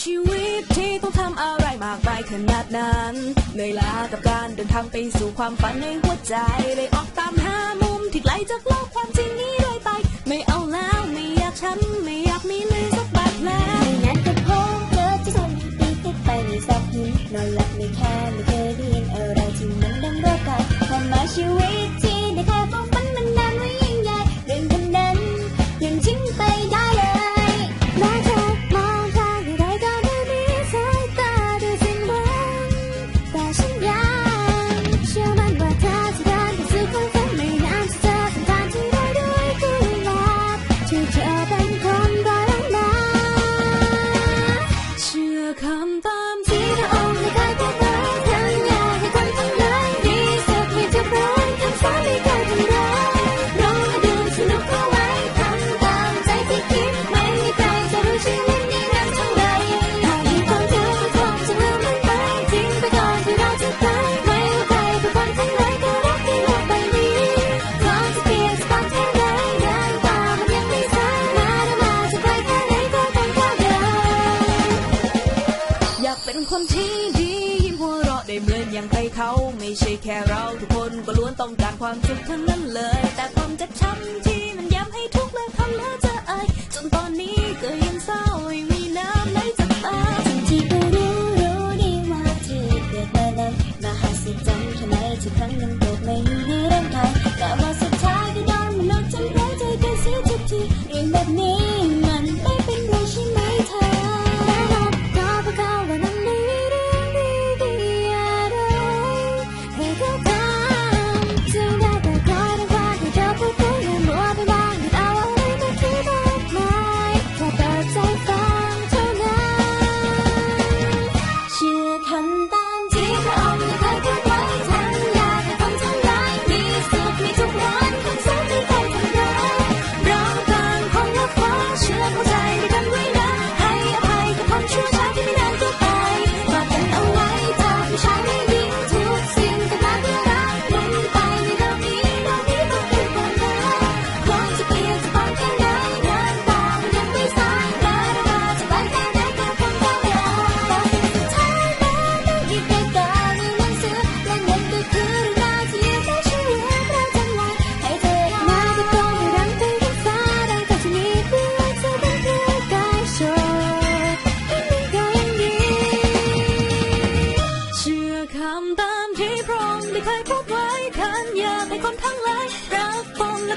ชีวิตที่ต้องทำอะไรมากมายขนาดนั้นเหนื่อยล้ากับการเดินทางไปสู่ความฝันในหัวใจเลยออกตามหามุมที่ไกลจากโลกความจริงนี้เลยไป ไม่เอาแล้วไม่อยากช้ำ คนที่ดียิ้มหัวเราะได้เหมือนอย่างใครเขาไม่ใช่แค่เราทุกคนก็ล้วนต้องการความสุขทั้งนั้นเลย แต่ความจะช้ำที่มันย้ำให้ทุกข์และทำแล้วจะอายจนตอนนี้ก็ยังเศร้ายังมีน้ำไหลจากตาสิ่งที่ก็รู้รู้ดีว่าที่เกิดมานั้นมาหัศจรรำแค่ไหนทุกครั้งยังเกิดไม่ได้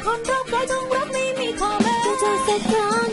คนรอบกายต้องรักไม่มีขอแม้เธอเสร็จแล้ว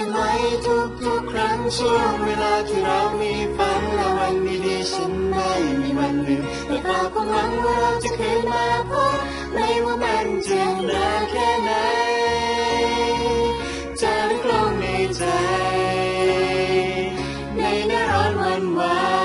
จะไว้ทุกทุกครั้งช่วงเวลาที่เรามีฝันและวันดีๆฉันไม่มีวันลืมในฝความหวังว่าเราจะคืนมาพบไม่ว่ามันจะนานแค่ไหนจะรึกลองในใจ ในหน้าร้อนวันวาน